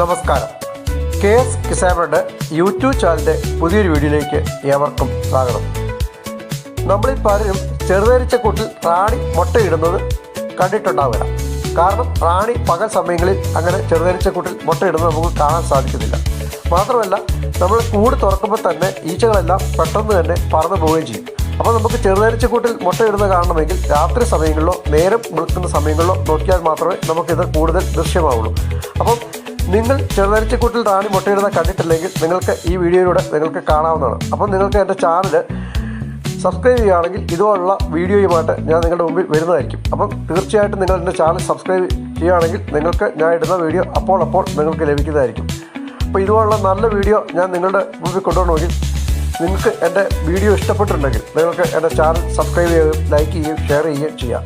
നമസ്കാരം. K S കിസാമയുടെ YouTube ചാനലിന്റെ പുതിയൊരു വീഡിയോയിലേക്ക് ഏവർക്കും സ്വാഗതം. നമ്മളിൽ പലരും ചെറുതരിച്ച കൂട്ടിൽ റാണി മുട്ടയിടുന്നത് കണ്ടിട്ടുണ്ടാവില്ല. കാരണം റാണി പകൽ സമയങ്ങളിൽ അങ്ങനെ ചെറുതരിച്ച കൂട്ടിൽ മുട്ടയിടുന്നത് നമുക്ക് കാണാൻ സാധിക്കുന്നില്ല. മാത്രമല്ല നമ്മൾ കൂട് തുറക്കുമ്പോൾ തന്നെ ഈച്ചകളെല്ലാം പെട്ടെന്ന് തന്നെ പറന്നു പോവുകയും ചെയ്യും. അപ്പോൾ നമുക്ക് ചെറുതരിച്ച കൂട്ടിൽ മുട്ടയിടുന്നത് കാണണമെങ്കിൽ രാത്രി സമയങ്ങളിലോ നേരം വിളിക്കുന്ന സമയങ്ങളിലോ നോക്കിയാൽ മാത്രമേ നമുക്കിത് കൂടുതൽ ദൃശ്യമാവുള്ളൂ. അപ്പം നിങ്ങൾ ചെറുതരിച്ചക്കൂട്ടിൽ റാണി മുട്ടയിടുന്ന കണ്ടിട്ടില്ലെങ്കിൽ നിങ്ങൾക്ക് ഈ വീഡിയോയിലൂടെ നിങ്ങൾക്ക് കാണാവുന്നതാണ്. അപ്പം നിങ്ങൾക്ക് എന്റെ ചാനൽ സബ്സ്ക്രൈബ് ചെയ്യുകയാണെങ്കിൽ ഇതുപോലുള്ള വീഡിയോയുമായിട്ട് ഞാൻ നിങ്ങളുടെ മുമ്പിൽ വരുന്നതായിരിക്കും. അപ്പം തീർച്ചയായിട്ടും നിങ്ങൾ എന്റെ ചാനൽ സബ്സ്ക്രൈബ് ചെയ്യുകയാണെങ്കിൽ നിങ്ങൾക്ക് ഞാൻ ഇടുന്ന വീഡിയോ അപ്പോൾ അപ്പോൾ നിങ്ങൾക്ക് ലഭിക്കുന്നതായിരിക്കും. അപ്പോൾ ഇതുപോലുള്ള നല്ല വീഡിയോ ഞാൻ നിങ്ങളുടെ മുമ്പിൽ കൊണ്ടുപോകണമെങ്കിൽ നിങ്ങൾക്ക് എന്റെ വീഡിയോ ഇഷ്ടപ്പെട്ടിട്ടുണ്ടെങ്കിൽ നിങ്ങൾക്ക് എന്റെ ചാനൽ സബ്സ്ക്രൈബ് ചെയ്യുകയും ലൈക്ക് ചെയ്യുകയും ഷെയർ ചെയ്യുകയും ചെയ്യാം.